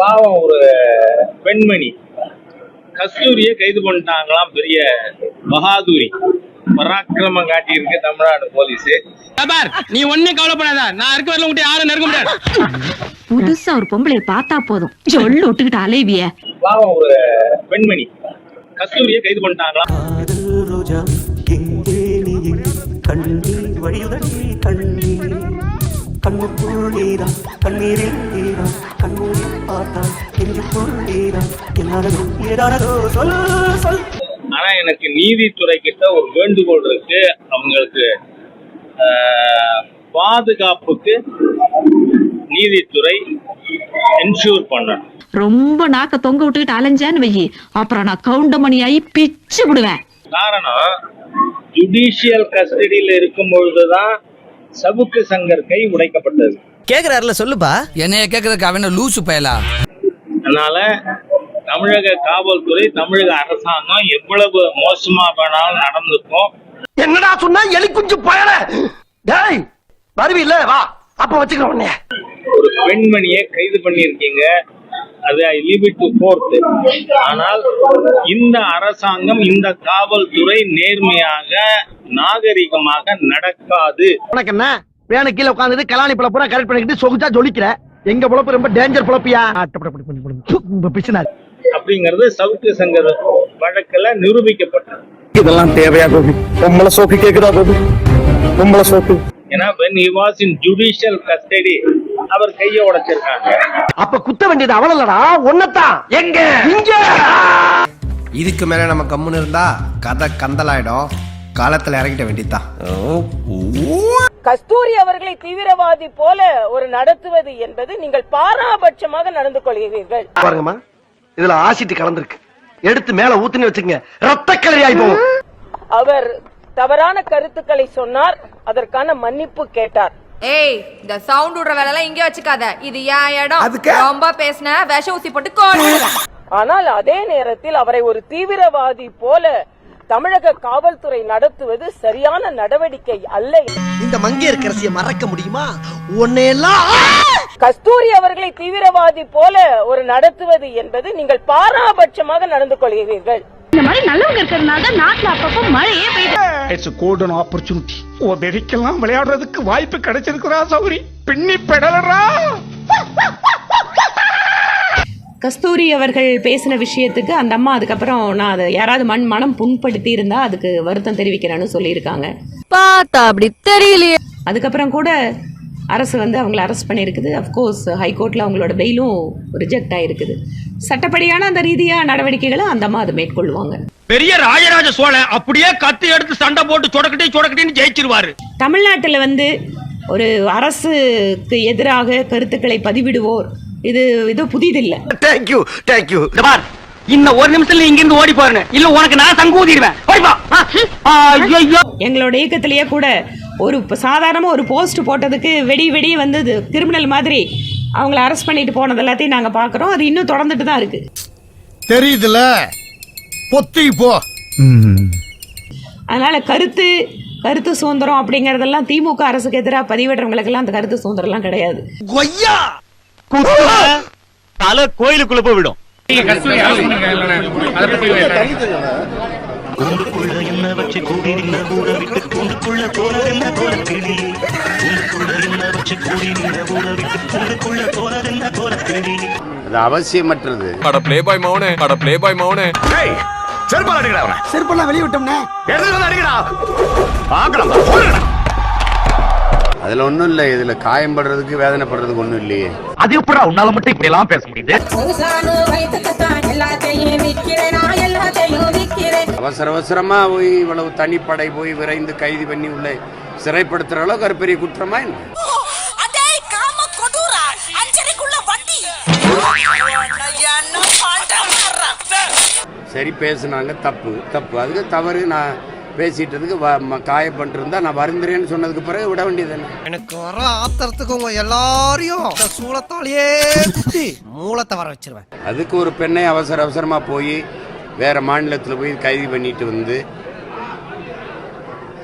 பாவம் ஒரு பெண்மணி. கஸ்தூரிய கைது பண்ணிட்டாங்களாம் பெரிய பகாதுரி. பராக்கிரமம் காட்டியிருக்கு தமிழ்நாடு போலீஸ். நீ ஒண்ணும் கவலைப்படாத. நான் இருக்க வரல உங்ககிட்ட யாரும் நெருங்க முடியாது புதுசா ஒரு பொம்பளைய பார்த்தா போதும். சொல்லு விட்டுக்கிட்டு அலைவிய. பாவம் ஒரு பெண்மணி. கஸ்தூரிய கைது பண்ணிட்டாங்களாம். கண்ணீர் வழியுதடி கண்ணீர் கண்ணுக்குள் நீதான் கண்ணீரில் நீதான் கண்ணூரில் பார்த்தான் நெஞ்சுக்குள் நீதான் என்னானதோ ஏதானதோ சொல் சொல். ஆனா எனக்கு நீதித்துறை கிட்ட ஒரு வேண்டுகோள் இருக்கு. அவங்களுக்கு பாதுகாப்புக்கு நீதித்துறை என்ஷூர் பண்ணணும். ரொம்ப நாக்க தொங்க விட்டுக்கிட்டு அலைஞ்சான்னு வையி. அப்புறம் நான் கவுண்டமணி ஆகி பிச்சு விடுவேன். காரணம் ஜுடிஷியல் கஸ்டடியில் இருக்கும் பொழுதுதான் சவுக்கு சங்கர் கை உடைக்கப்பட்டது. கேக்குறாருல சொல்லுப்பா. என்னைய கேக்குறதுக்கு அவன லூசு பயலா? அதனால தமிழக காவல்துறை தமிழக அரசாங்கம் எவ்வளவு மோசமா வேணாலும் நடந்திருக்கும் என்னடா சொன்னா? எலி குஞ்சு பயல. டேய் வருவி இல்ல வா. அப்ப வச்சுக்கிறோம் உன்னைய. ஒரு பெண்மணியை கைது பண்ணியிருக்கீங்க. அது I leave it to court ஆனால் இந்த அரசாங்கம் இந்த காவல்துறை நேர்மையாக நாகரிகமாக நடக்காது. உனக்கு என்ன? வேணும் கீழே உட்காந்துட்டு கலாணி பூரா கரெக்ட் பண்ணிக்கிட்டு சொகுச்சா ஜொலிக்கிற? எங்க பொழப்பு ரொம்ப டேஞ்சர் பொழப்பியா பிசினார். அப்படிங்கிறது சவுக்கு சங்கர் வழக்குல நிரூபிக்கப்பட்டது. இதெல்லாம் தேவையா கோபி? பொம்பளை சோக்கு கேக்குதா கோபி? பொம்பளை சோக்கு. ஏன்னா when he was in judicial custody அவர் கையை உடைச்சிருக்காங்க. அப்ப குத்த வேண்டியது அவளல்லடா ஒன்னதான் எங்க? இங்க. இதுக்கு மேல நம்ம கம்முன்னு இருந்தா கதை கந்தலாயிடும். காலத்துல இறங்கிட்ட வேண்டியதுதான். கஸ்தூரி அவர்களை தீவிரவாதி போல ஒரு நடத்துவது என்பது நீங்கள் பாராபட்சமாக நடந்து கொள்கிறீர்கள். பாருங்கம்மா இதுல ஆசிட் கலந்துருக்கு. எடுத்து மேல ஊத்துன்னு வச்சுக்கங்க. ரத்த கலரி ஆயி போகும். அவர் தவறான கருத்துக்களை சொன்னார். அதற்கான மன்னிப்பு கேட்டார். ஏய் இந்த சவுண்ட் விடுற வேலை எல்லாம் இங்கே வச்சுக்காத. இது என் இடம்? ரொம்ப பேசின விஷ ஊசி போட்டு கோடுவேன் ஆனால் அதே நேரத்தில் அவரை ஒரு தீவிரவாதி போல தமிழக காவல்துறை நடத்துவது சரியான நடவடிக்கை அல்ல. இந்த மங்கையர் கரசியை மறக்க முடியுமா? உன்னையெல்லாம் கஸ்தூரி அவர்களை தீவிரவாதி போல ஒரு நடத்துவது என்பது நீங்கள் பாராபட்சமாக நடந்து கொள்கிறீர்கள். இந்த மாதிரி நல்லவங்க இருக்கிறதுனால தான் நாட்டுல அப்பப்போ மழையே பெய்யுது. இட்ஸ் கோல்டன் ஆப்பர்ச்சுனிட்டி உதவிக்கெல்லாம் விளையாடுறதுக்கு வாய்ப்பு கிடைச்சிருக்குறா சௌரி. பின்னி பெடலரா கஸ்தூரி அவர்கள் பேசின விஷயத்துக்கு அந்த அம்மா அதுக்கப்புறம் நான் அதை யாராவது மண் மனம் புண்படுத்தி இருந்தா அதுக்கு வருத்தம் தெரிவிக்கிறேன்னு சொல்லியிருக்காங்க. பார்த்தா அப்படி தெரியலையே. அதுக்கப்புறம் கூட அரசு வந்து அவங்கள அரெஸ்ட் பண்ணியிருக்குது. அஃப்கோர்ஸ் ஹைகோர்ட்டில் அவங்களோட பெயிலும் ரிஜெக்ட் ஆயிருக்குது. சட்டப்படியான அந்த ரீதியாக நடவடிக்கைகளை அந்த அம்மா அதை மேற்கொள்வாங்க. பெரிய ராஜராஜ சோழன் அப்படியே கத்தி எடுத்து சண்டை போட்டு சொடக்கட்டி சொடக்கட்டின்னு ஜெயிச்சிருவாரு. தமிழ்நாட்டில் வந்து ஒரு அரசுக்கு எதிராக கருத்துக்களை பதிவிடுவோர் இது இது புதிதில்லை. தேங்க்யூ தேங்க்யூ இன்னும் ஒரு நிமிஷத்துல இங்க இருந்து ஓடி போறேன் இல்ல உனக்கு நான் சங்கூதிடுவேன். ஓடிப்பா ஐயோ எங்களோட இயக்கத்திலேயே கூட ஒரு இப்ப சாதாரணமா ஒரு போஸ்ட் போட்டதுக்கு வெடி வெடி வந்தது. கிரிமினல் மாதிரி அவங்கள அரெஸ்ட் பண்ணிட்டு போனது எல்லாத்தையும் நாங்க பாக்குறோம். அது இன்னும் தொடர்ந்துட்டு தான் இருக்கு. தெரியுதுல? பொத்தி போ. அதனால கருத்து கருத்து சுதந்திரம் அப்படிங்கறதெல்லாம் திமுக அரசுக்கு எதிராக பதிவிடுறவங்களுக்கெல்லாம் அந்த கருத்து சுதந்திரம்லாம் கிடையாது. கொய்யா! தலை கோயிலுக்குள்ள போய் விடும். வச்சு கூடி நின்ன கூட விட்டு கூண்டுக்குள்ள போனதென்ன போல கிளி? கூண்டுக்குள்ள என்ன வச்சு கூடி நின்ன கூட விட்டு கூண்டுக்குள்ள போனதென்ன போல கிளி? அது அவசியமற்றது. அட ப்ளே பாய் மௌனே அட ப்ளே பாய் மௌனே செருப்பால் அடிக்கடா அவனை. செருப்பெல்லாம் வெளிய விட்டோம்னே. எடுத்து வந்து அடிக்கடா? பாக்கலாம் அதுல ஒண்ணும் இல்ல. இதுல காயம்படுறதுக்கு வேதனைப்படுறதுக்கு ஒண்ணும் இல்லையே. அது எப்படா உன்னால மட்டும் இப்படி எல்லாம் பேச முடியுது? அவசர அவசரமா போய் இவ்வளவு தனிப்படை போய் விரைந்து கைது பண்ணி உள்ள சிறைப்படுத்துற அளவுக்கு அது பெரிய குற்றமா என்ன? சரி பேசுனாங்க. தப்பு தப்பு. அதுக்கு தவறு நான் பேசிட்டதுக்கு வ- ம- காயப்பட்டிருந்தா நான் வருந்துறேன்னு சொன்னதுக்கு பிறகு விட வேண்டியது எனக்கு வர ஆத்திரத்துக்கு உங்க எல்லாரையும் சூளத்தாலேயே குத்தி மூலத்தை வர வச்சிருவேன். அதுக்கு ஒரு பெண்ணை அவசர அவசரமா போய் வேற மாநிலத்தில் போய் கைது பண்ணிட்டு வந்து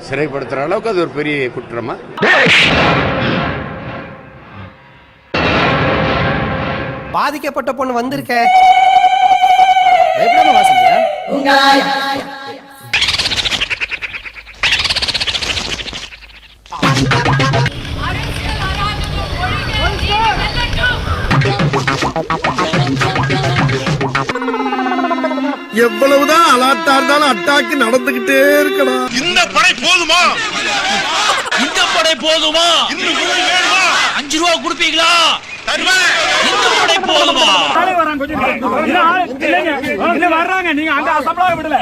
சிறைப்படுத்துற அளவுக்கு அது ஒரு பெரிய குற்றமா? பாதிக்கப்பட்ட பொண்ணு வந்திருக்க எவ்வளவுதான் அலாட்டா இருந்தாலும் அட்டாக்கு நடந்துகிட்டே இருக்கணும் இந்த படை போதுமா இந்த படை போதுமா அஞ்சு ரூபா கொடுப்பீங்களா இந்த படை போதுமா வர்றாங்க நீங்க அங்க அசம்பளா விடல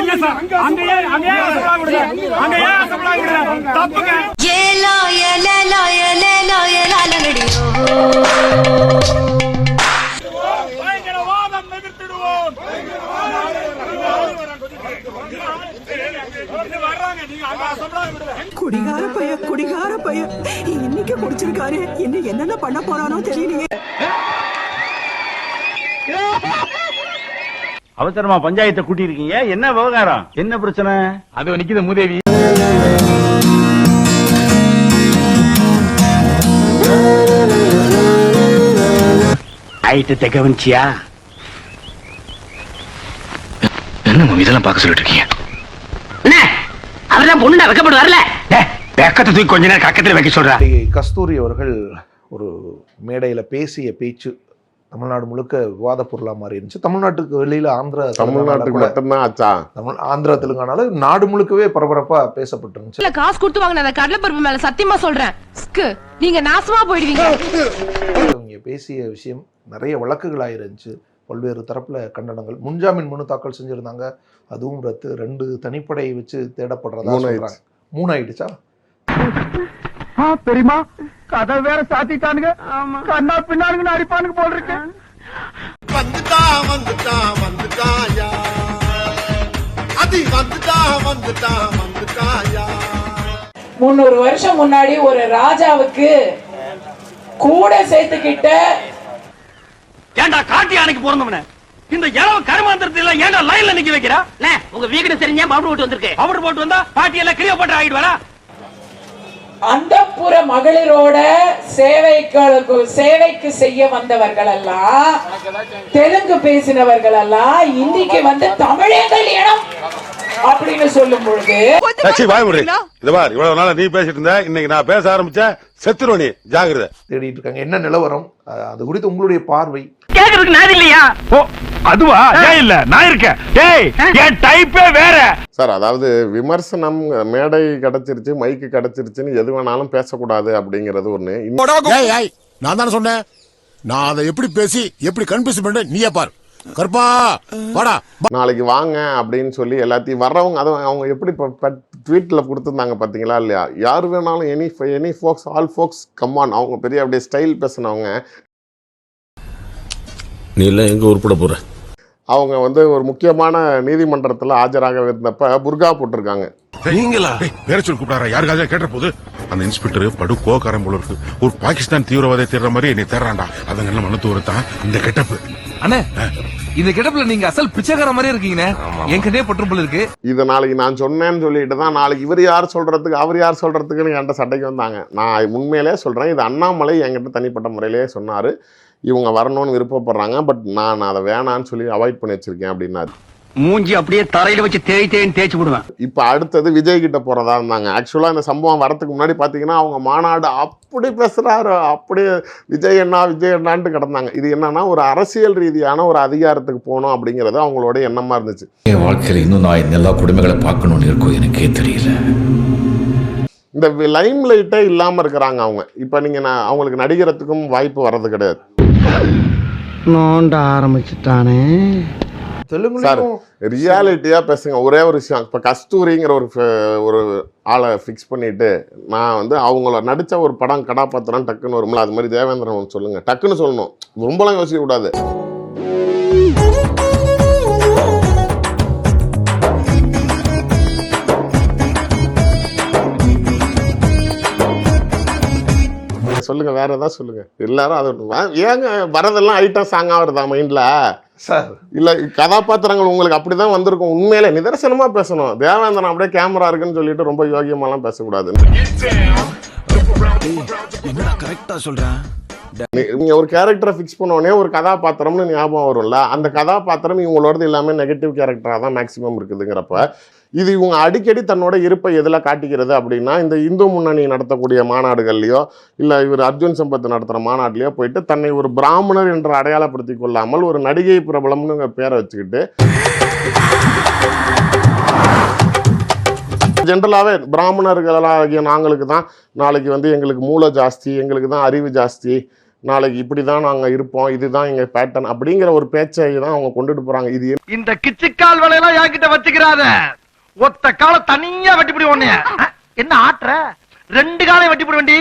இல்ல சார் அங்கேயே அங்கேயே அசம்பளா விடல அங்கேயே அசம்பளா விடல தப்புங்க பயங்கரவாதம் நிறுத்திடுவோம் வர்றாங்க நீங்க அங்க அசம்பளா விடல குடிகார பைய குடிகார பைய இன்னைக்கு குடிச்சிருக்காரு. இன்னும் என்னென்ன பண்ண போறானோ தெரியலையே. அவசரமா பஞ்சாயத்தை கூட்டி இருக்கீங்க என்ன விவகாரம்? என்ன பிரச்சனை? அது நிக்குது மூதேவி. ஐட்டத்தை கவனிச்சியா என்ன இதெல்லாம் பார்க்க சொல்லிட்டு இருக்கீங்க? அவர்தான் பொண்ணு வைக்கப்பட்டு வரல வெக்கத்தை தூக்கி கொஞ்ச நேரம் கக்கத்துல வைக்க சொல்றா. கஸ்தூரி அவர்கள் ஒரு மேடையில பேசிய பேச்சு தமிழ்நாடு முழுக்க விவாத பொருளா மாறி இருந்துச்சு. தமிழ்நாட்டுக்கு வெளியில ஆந்திரா தமிழ்நாட்டுக்கு மட்டும்தான் ஆச்சா? தமிழ் ஆந்திரா தெலுங்கானால நாடு முழுக்கவே பரபரப்பா பேசப்பட்டிருந்துச்சு காசு கொடுத்து வாங்கின கடலைப்பருப்பு மேல சத்தியமா சொல்றேன். நீங்க நாசமா போயிடுவீங்க. பேசிய விஷயம் நிறைய வழக்குகளாக இருந்துச்சு பல்வேறு தரப்புல கண்டனங்கள். முன்ஜாமீன் மனு தாக்கல் செஞ்சிருந்தாங்க. அதுவும் ரத்து. ரெண்டு தனிப்படை வச்சு தேடப்படுறதா மூணு சொல்றாங்க. மூணு ஆயிடுச்சா? பெரியமா கதை வேற சாத்திட்டானுங்க. கண்ணா பின்னானுங்க அடிப்பானுங்க போல் இருக்கு. வந்துட்டா வந்துட்டா வந்துட்டாயா அதி வந்துட்டா வந்துட்டா வந்துட்டாயா முன்னூறு வருஷம் முன்னாடி ஒரு ராஜாவுக்கு கூட சேர்த்துக்கிட்ட ஏன்டா காட்டி யானைக்கு பிறந்தவன இந்த இளவு கருமாந்திரத்துல ஏன்டா லைன்ல நிக்க வைக்கிறா? உங்க வீடு தெரிஞ்சா பவுடர் போட்டு வந்திருக்கு. பவுடர் போட்டு வந்தா பாட்டி எல்லாம் கிளியோ போட்டு ஆகிடுவாரா அந்தப்புற மகளிரோட சேவைக்கு சேவைக்கு செய்ய வந்தவர்கள் எல்லாம் தெலுங்கு பேசினவர்கள் எல்லாம் இன்னைக்கு வந்து தமிழே கல்யாணம் அப்படின்னு சொல்லும் பொழுது இது பார் இவ்வளவு நாளா நீ பேசிட்டு இருந்த இன்னைக்கு நான் பேச ஆரம்பிச்சேன் செத்துருவ நீ. ஜாகிரதை. தேடிட்டு இருக்காங்க. என்ன நிலவரம்? அது குறித்து உங்களுடைய பார்வை. கேக்குறதுக்கு நான் இல்லையா? ஓ அதுவா? ஏன் இல்ல? நான் இருக்கேன். டேய் என் டைப்பே வேற. சார் அதாவது விமர்சனம் மேடை கிடைச்சிருச்சு மைக்கு கிடைச்சிருச்சுன்னு எது வேணாலும் பேசக்கூடாது அப்படிங்கிறது ஒண்ணு. நான் தானே சொன்னேன். நான் அதை எப்படி பேசி எப்படி கன்ஃபியூஸ் பண்ண நீயே பார். கருப்பா வாடா. நாளைக்கு வாங்க அப்படின்னு சொல்லி எல்லாத்தையும் வர்றவங்க அதுவும் அவங்க எப்படி இப்போ ட்வீட்டில் கொடுத்துருந்தாங்க பார்த்தீங்களா இல்லையா? யார் வேணாலும் any any folks all folks come on அவங்க பெரிய அப்படியே ஸ்டைல் பேசினவங்க நீ எல்லாம் எங்க உருப்பட போற? அவங்க வந்து ஒரு முக்கியமான நீதிமன்றத்தில் ஆஜராக இருந்தப்ப புர்கா போட்டிருக்காங்க. நீங்களா? பேர சொல்லி கூப்பிடாரா? யாருக்காக கேட்ட போது அந்த இன்ஸ்பெக்டர் படு கோக்காரன் போல இருக்கு. ஒரு பாகிஸ்தான் தீவிரவாதை தேடுற மாதிரி என்னை தேடுறான்டா. அதங்கெல்லாம் மனு தூரத்தான் இந்த கெட்டப்பு. அண்ணே இந்த கிடப்புல நீங்க அசல் பிச்சைக்கார மாதிரியே இருக்கீங்கண்ணே. என்கிட்டயே பற்றும் போல இருக்கு. இதை நாளைக்கு நான் சொன்னேன்னு சொல்லிட்டு தான் நாளைக்கு இவர் யார் சொல்றதுக்கு அவர் யார் சொல்றதுக்குன்னு என்கிட்ட சண்டைக்கு வந்தாங்க. நான் உண்மையிலே சொல்றேன் இது அண்ணாமலை என்கிட்ட தனிப்பட்ட முறையிலே சொன்னாரு. இவங்க வரணும்னு விருப்பப்படுறாங்க பட் நான் அதை வேணான்னு சொல்லி அவாய்ட் பண்ணி வச்சிருக்கேன் அப்படின்னாரு மூஞ்சி அப்படியே தரையில வச்சு தேய் தேய்ச்சி விடுவேன். இப்போ அடுத்தது விஜய் கிட்ட போறதா இருந்தாங்க. ஆக்சுவலா இந்த சம்பவம் வரதுக்கு முன்னாடி பாத்தீங்கன்னா அவங்க மாநாடு அப்படி பேசுறாரு. அப்படியே விஜய் அண்ணா விஜய் அண்ணான்ட்டு கிடந்தாங்க. இது என்னன்னா ஒரு அரசியல் ரீதியான ஒரு அதிகாரத்துக்கு போகணும் அப்படிங்கிறது அவங்களோட எண்ணமா இருந்துச்சு. என் வாழ்க்கையில இன்னும் நான் எல்லா குடும்பங்களை பார்க்கணும்னு இருக்கும் எனக்கே தெரியல. இந்த லைம் லைட்டே இல்லாம இருக்கிறாங்க அவங்க. இப்போ நீங்க நான் அவங்களுக்கு நடிகரத்துக்கும் வாய்ப்பு வர்றது கிடையாது. நோண்ட ஆரம்பிச்சுட்டானே. சார் தெலுங்குலையும் ரியாலிட்டியா பேசுங்க. ஒரே ஒரு விஷயம். இப்போ கஸ்தூரிங்கிற ஒரு ஒரு ஆளை ஃபிக்ஸ் பண்ணிட்டு நான் வந்து அவங்கள நடிச்ச ஒரு படம் கதாபாத்திரம் டக்குன்னு வரும்ல அது மாதிரி தேவேந்திரன் ஒன்று சொல்லுங்க. டக்குன்னு சொல்லணும். ரொம்பலாம் யோசிக்க சொல்லுங்க வேற ஏதாவது சொல்லுங்க. எல்லாரும் அது ஏங்க வரதெல்லாம் ஐட்டம் சாங்கா வருதா மைண்ட்ல சார். இல்ல கதாபாத்திரங்கள் உங்களுக்கு அப்படிதான் வந்திருக்கும். உண்மையிலே நிதர்சனமா பேசணும். தேவேந்திரன் அப்படியே கேமரா இருக்குன்னு சொல்லிட்டு ரொம்ப யோகியமாலாம் பேசக்கூடாது. என்னடா கரெக்டா சொல்றேன் நீ- நீங்க ஒரு கேரக்டரை ஃபிக்ஸ் பண்ணோடனே ஒரு கதாபாத்திரம்னு ஞாபகம் வரும்ல. அந்த கதாபாத்திரம் இவங்களோடது எல்லாமே நெகட்டிவ் கேரக்டரா தான் மேக்சிமம் இருக்குதுங்கிறப்ப இது இவங்க அடிக்கடி தன்னோட இருப்பை எதில் காட்டிக்கிறது அப்படின்னா இந்த இந்து முன்னணி நடத்தக்கூடிய மாநாடுகள்லையோ இல்லை இவர் அர்ஜுன் சம்பத் நடத்துகிற மாநாட்டிலையோ போயிட்டு தன்னை ஒரு பிராமணர் என்று அடையாளப்படுத்தி கொள்ளாமல் ஒரு நடிகை பிரபலம்னு பேரை வச்சுக்கிட்டு ஜென்ரலாகவே பிராமணர்களாகிய நாங்களுக்கு தான் நாளைக்கு வந்து எங்களுக்கு மூளை ஜாஸ்தி எங்களுக்கு தான் அறிவு ஜாஸ்தி நாளைக்கு இப்படி தான் நாங்கள் இருப்போம் இதுதான் எங்கள் பேட்டர்ன் அப்படிங்கிற ஒரு பேச்சை தான் அவங்க கொண்டுட்டு போகிறாங்க இது இந்த கிச்சிக்கால் வலையெல்லாம் என்கிட்ட வச்சுக்கிறாத. ஒத்த கால தனியா வெட்டி போடி அஹ், என்ன ஆட்டுற? ரெண்டு காலையும் வெட்டி போட வேண்டி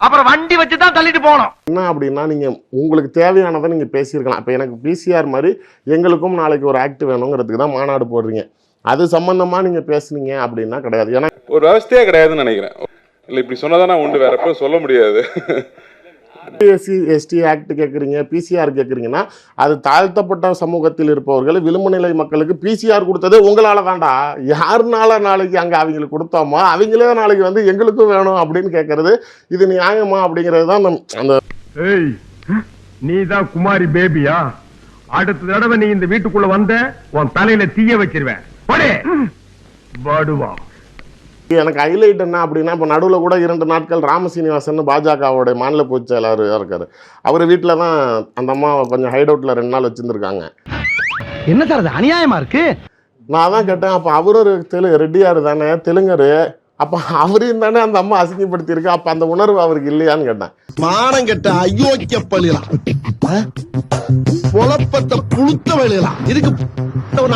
அப்புறம் வண்டி வச்சு தான் தள்ளிட்டு போகணும். என்ன அப்படின்னா நீங்கள் உங்களுக்கு தேவையானதை நீங்கள் பேசியிருக்கலாம். இப்போ எனக்கு பிசிஆர் மாதிரி எங்களுக்கும் நாளைக்கு ஒரு ஆக்ட் வேணுங்கிறதுக்கு தான் மாநாடு போடுறீங்க. அது சம்மந்தமாக நீங்கள் பேசுனீங்க அப்படின்னா கிடையாது. ஏன்னா ஒரு விவசாயே கிடையாதுன்னு நினைக்கிறேன். இல்ல இப்படி சொன்னதானே உண்டு வேற எப்பவும் சொல்ல முடியாது. எஸ்சி எஸ்டி ஆக்ட் கேட்குறீங்க பிசிஆர் கேட்குறீங்கன்னா அது தாழ்த்தப்பட்ட சமூகத்தில் இருப்பவர்கள் விளிம்பு நிலை மக்களுக்கு பிசிஆர் கொடுத்தது உங்களால் தாண்டா யாருனால நாளைக்கு அங்கே அவங்களுக்கு கொடுத்தோமோ அவங்களே நாளைக்கு வந்து எங்களுக்கும் வேணும் அப்படின்னு கேட்கறது இது நியாயமா அப்படிங்கிறது தான் நம்- அந்த ஏய் நீ தான் குமாரி பேபியா? அடுத்த தடவை நீ இந்த வீட்டுக்குள்ள வந்த உன் தலையில தீய வச்சிருவேன். போடே. பாடுவா எனக்கு ஹைலைட் என்ன அப்படின்னா இப்போ நடுவில் கூட இரண்டு நாட்கள் ராமசீனிவாசன் பாஜகவோட மாநில பொதுச் செயலாளர் இருக்காரு? அவர் வீட்டில் தான் அந்த அம்மா கொஞ்சம் ஹைட் அவுட்டில் ரெண்டு நாள் வச்சுருந்துருக்காங்க. என்ன சார் அது அநியாயமா இருக்கு? நான் தான் கேட்டேன் அப்போ அவரும் ஒரு தெலு ரெட்டியார் தானே தெலுங்கரு அப்போ அவரையும் தானே அந்த அம்மா அசிங்கப்படுத்தியிருக்கு அப்போ அந்த உணர்வு அவருக்கு இல்லையான்னு கேட்டேன். மானம் கெட்ட அயோக்கிய பள்ளிலாம் பொழப்பத்தை புழுத்த வழியலாம் இதுக்கு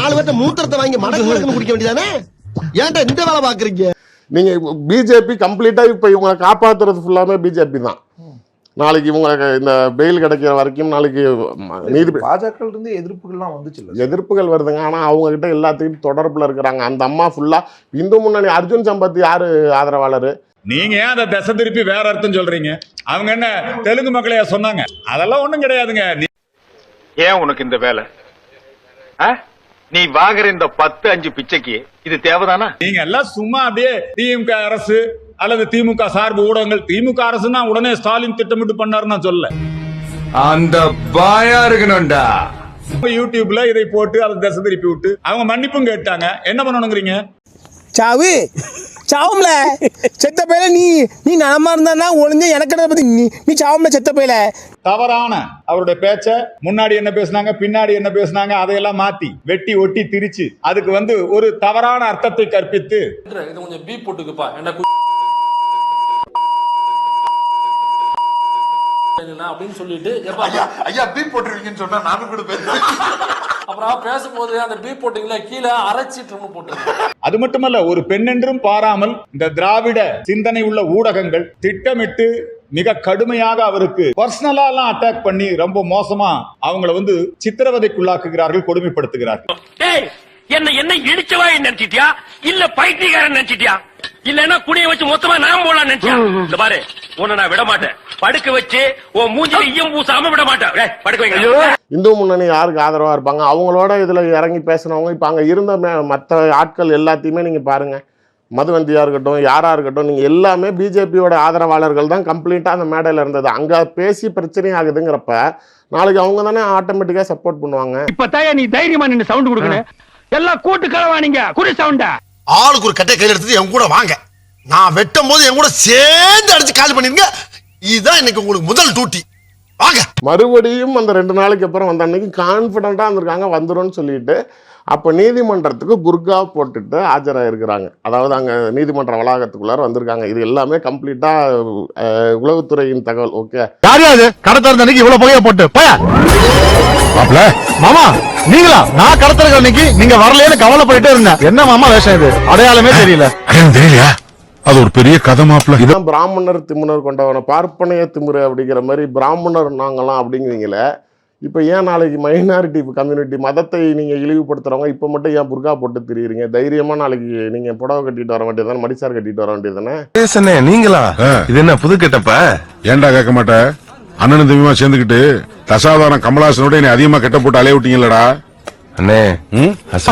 நாலு பேர்த்த மூத்திரத்தை வாங்கி மடக்கு மடக்குன்னு குடிக்க வேண்டியதானே? ஏன்டா இந்த வேலை பாக்குறீங்க நீங்கள் பிஜேபி கம்ப்ளீட்டாக இப்போ இவங்களை காப்பாற்றுறது ஃபுல்லாமே பிஜேபி தான். நாளைக்கு இவங்களுக்கு இந்த பெயில் கிடைக்கிற வரைக்கும் நாளைக்கு ம- நீதி பாஜக இருந்து எதிர்ப்புகள்லாம் வந்துச்சு எதிர்ப்புகள் வருதுங்க. ஆனால் அவங்க கிட்ட எல்லாத்துக்கும் தொடர்பில் இருக்கிறாங்க. அந்த அம்மா ஃபுல்லாக இந்து முன்னணி அர்ஜுன் சம்பத் யாரு ஆதரவாளர்? நீங்க ஏன் அதை திசை திருப்பி வேற அர்த்தம் சொல்றீங்க? அவங்க என்ன தெலுங்கு மக்களையா சொன்னாங்க? அதெல்லாம் ஒண்ணும் கிடையாதுங்க. ஏன் உனக்கு இந்த வேலை? நீ வாங்குற இந்த பத்து அஞ்சு பிச்சைக்கு இது தேவைதானா? நீங்க எல்லாம் சும்மா அப்படியே திமுக அரசு அல்லது திமுக சார்பு ஊடகங்கள் திமுக அரசுன்னா உடனே ஸ்டாலின் திட்டமிட்டு பண்ணாருன்னு நான் சொல்ல அந்த பாயா இருக்கணும்டா. யூடியூப்ல இதை போட்டு அதை திசை திருப்பி விட்டு அவங்க மன்னிப்பும் கேட்டாங்க. என்ன பண்ணணுங்கிறீங்க? சாவு. சாவும்ல. செத்த பையில நீ நீ நலமா இருந்தா ஒளிஞ்ச எனக்கு பத்தி நீ நீ சாவும்ல செத்த பையில. தவறான அவருடைய பேச்ச முன்னாடி என்ன பேசுனாங்க பின்னாடி என்ன பேசுனாங்க அதையெல்லாம் மாத்தி வெட்டி ஒட்டி திரிச்சு அதுக்கு வந்து ஒரு தவறான அர்த்தத்தை கற்பித்து. இது கொஞ்சம் பீ போட்டுக்குப்பா. என்ன அப்படின்னு சொல்லிட்டு ஐயா பீ போட்டுருவீங்கன்னு சொன்னா நானும் கூட பேசுறேன். அப்புறம் பேசும்போது அந்த பீ போட்டீங்களா கீழே அரைச்சிட்டு போட்டு அது மட்டுமல்ல ஒரு பெண்ணென்றும் பாராமல் இந்த திராவிட சிந்தனை உள்ள ஊடகங்கள் திட்டமிட்டு மிக கடுமையாக அவருக்கு பர்சனலா எல்லாம் அட்டாக் பண்ணி ரொம்ப மோசமா அவங்கள வந்து சித்திரவதைக்குள்ளாக்குகிறார்கள் கொடுமைப்படுத்துகிறார்கள். டேய் என்ன என்ன இடிச்சவா நினைச்சிட்டியா? இல்ல பைத்தியக்காரன் நினைச்சிட்டியா? இல்லன்னா குடிய வச்சு மொத்தமா நான் போலாம் நினைச்சியா இந்த பாரு உன்னை நான் விட மாட்டேன். படுக்க வச்சு உன் மூஞ்சில ஈயம் பூசாம விட மாட்டேன். டேய், படுக்க வைங்க. இந்து முன்னணி யாருக்கு ஆதரவாக இருப்பாங்க? அவங்களோட இதில் இறங்கி பேசினவங்க இப்போ அங்கே இருந்த மற்ற ஆட்கள் எல்லாத்தையுமே நீங்கள் பாருங்கள் மதுவந்தியாக இருக்கட்டும் யாராக இருக்கட்டும் நீங்கள் எல்லாமே பிஜேபியோட ஆதரவாளர்கள் தான் கம்ப்ளீட்டாக அந்த மேடையில் இருந்தது. அங்கே பேசி பிரச்சனை ஆகுதுங்கிறப்ப நாளைக்கு அவங்க தானே ஆட்டோமேட்டிக்காக சப்போர்ட் பண்ணுவாங்க. இப்பதான் நீ தைரியமா நின்னு சவுண்ட் கொடுக்கணும்? எல்லாம் கூட்டு கலவானீங்க. குடி சவுண்ட ஆளுக்கு ஒரு கட்டை கையில் எடுத்துட்டு என் கூட வாங்க. நான் வெட்டும் போது என் கூட சேர்ந்து அடிச்சு கால் பண்ணிருங்க இதுதான் இன்னைக்கு உங்களுக்கு முதல் டூட்டி வாங்க. மறுபடியும் அந்த ரெண்டு நாளைக்கு அப்புறம் வந்த அன்னைக்கு கான்ஃபிடென்ட்டாக இருந்திருக்காங்க வந்துரும்னு சொல்லிட்டு அப்போ நீதிமன்றத்துக்கு குர்கா போட்டுட்டு ஆஜராயிருக்கிறாங்க. அதாவது அங்கே நீதிமன்ற வளாகத்துக்குள்ளார வந்திருக்காங்க. இது எல்லாமே கம்ப்ளீட்டாக உளவுத்துறையின் தகவல் ஓகே யார் யாரு? கடை திறந்த அன்னைக்கு இவ்வளவு புகைய போட்டு. போயா? மாமா நீங்களா? நான் கடை திறக்கிற அன்னைக்கு நீங்க வரலையேன்னு கவலைப்பட்டுட்டே இருந்தேன். என்ன மாமா வேஷம் இது? அடையாளமே தெரியல. தெரியலையா? அது ஒரு பெரிய கதை மாப்பிள்ள. இதான் பிராமணர் திமுனர் கொண்டவன பார்ப்பனைய திமுரு அப்படிங்கிற மாதிரி பிராமணர் நாங்களாம் அப்படிங்கிறீங்களே இப்போ ஏன் நாளைக்கு மைனாரிட்டி கம்யூனிட்டி மதத்தை நீங்கள் இழிவுபடுத்துறவங்க இப்போ மட்டும் ஏன் புர்கா போட்டு திரியுறீங்க? தைரியமாக நாளைக்கு நீங்கள் புடவை கட்டிட்டு வர வேண்டியதானே மடிசார் கட்டிட்டு வர வேண்டியதானே பேசனே நீங்களா? இது என்ன புது கெட்டப்ப? ஏன்டா கேட்க மாட்ட? அண்ணனும் தம்பியுமா சேர்ந்துக்கிட்டு தசாவதாரம் கமலாசனோட என்னை அதிகமா கெட்ட போட்டு அலைய விட்டீங்களடா அண்ணே. போலீஸ்,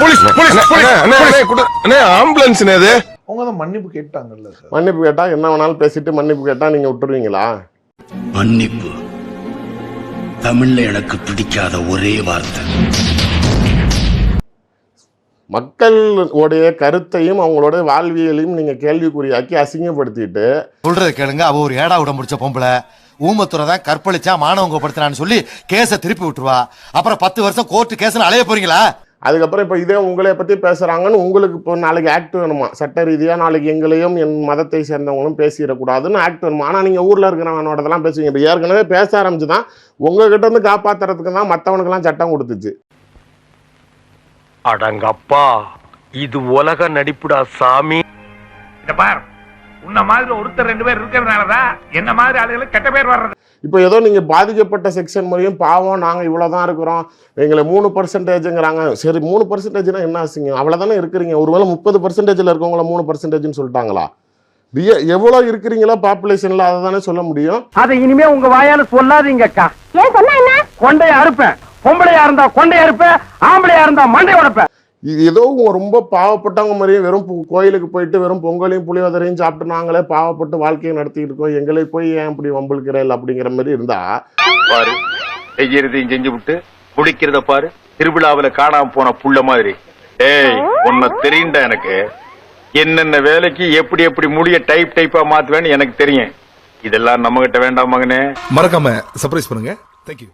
போலீஸ், அண்ணே, போலீஸ், அண்ணே, அண்ணே, குடு. அண்ணே, ஆம்புலன்ஸ் இது அவங்க தான் மன்னிப்பு கேட்டாங்கல்ல சார் மன்னிப்பு கேட்டால் என்ன வேணாலும் பேசிட்டு மன்னிப்பு கேட்டால் நீங்கள் விட்டுருவீங்களா? மன்னிப்பு. தமிழ்ல எனக்கு பிடிக்காத ஒரே வார்த்தை. மக்களுடைய கருத்தையும் அவங்களோட வாழ்வியலையும் நீங்க கேள்விக்குறியாக்கி அசிங்கப்படுத்திட்டு சொல்றது கேளுங்க. அவ ஒரு ஏடா விட முடிச்ச பொம்பளை. ஊமத்துறை தான் கற்பழிச்சா மானவங்க படுத்தினான்னு சொல்லி கேஸை திருப்பி விட்டுருவா. அப்புறம் பத்து வருஷம் கோர்ட்டு கேஸ்ல அலைய போறீங்களா? அதுக்கப்புறம் இப்போ இதே உங்களை பற்றி பேசுகிறாங்கன்னு உங்களுக்கு இப்போ நாளைக்கு ஆக்ட் வேணுமா? சட்ட ரீதியாக நாளைக்கு எங்களையும் என் மதத்தை சேர்ந்தவங்களும் பேசிடக்கூடாதுன்னு ஆக்ட் வேணுமா? ஆனால் நீங்கள் ஊரில் இருக்கிறவனோடதெல்லாம் பேசுவீங்க. இப்போ ஏற்கனவே பேச ஆரம்பிச்சு தான் உங்ககிட்ட இருந்து காப்பாற்றுறதுக்கு தான் மற்றவனுக்கெல்லாம் சட்டம் கொடுத்துச்சு. அடங்கப்பா. இது உலக நடிப்புடா சாமி. இந்த பார். உன்ன மாதிரி ஒருத்தர் ரெண்டு பேர் இருக்கிறதுனாலதான் என்ன மாதிரி ஆளுகளுக்கு கெட்ட பேர் வர்றது? இப்போ ஏதோ நீங்கள் பாதிக்கப்பட்ட செக்ஷன் முறையும் பாவம் நாங்கள் இவ்வளோ தான் இருக்கிறோம். எங்களை மூணு பர்சன்டேஜுங்கிறாங்க சரி மூணு பர்சன்டேஜ்னா என்ன ஆச்சுங்க அவ்வளோதானே இருக்கிறீங்க. ஒருவேளை முப்பது பர்சன்டேஜில் இருக்கவங்கள மூணு பர்சன்டேஜ்னு சொல்லிட்டாங்களா? ரிய எவ்வளோ இருக்கிறீங்களோ பாப்புலேஷனில் அதை தானே சொல்ல முடியும். அதை இனிமே உங்க வாயால சொல்லாதீங்க அக்கா. ஏன் சொன்னா என்ன? கொண்டைய அறுப்பேன். பொம்பளையா இருந்தா கொண்டைய அறுப்பேன். ஆம்பளையா இருந்தா மண்டை உடைப்பேன். இது ஏதோ ரொம்ப பாவப்பட்டவங்க மாதிரியே வெறும் கோயிலுக்கு போயிட்டு வெறும் பொங்கலையும் புளியோதரையும் சாப்பிட்டு நாங்களே பாவப்பட்டு வாழ்க்கையை நடத்திட்டு இருக்கோம். எங்களை போய் ஏன் இப்படி வம்பிழுக்கிறேன் அப்படிங்கிற மாதிரி இருந்தா? பாரு செய்யறதையும் செஞ்சு விட்டு குடிக்கிறத பாரு திருவிழாவுல காணாம போன புள்ள மாதிரி. ஏய் உன்னை தெரியுண்டா எனக்கு. என்னென்ன வேலைக்கு எப்படி எப்படி முடிய டைப் டைப்பா மாத்துவேன்னு எனக்கு தெரியும். இதெல்லாம் நம்ம கிட்ட வேண்டாம் மகனே. மறக்காம சர்ப்ரைஸ் பண்ணுங்க. தேங்க்யூ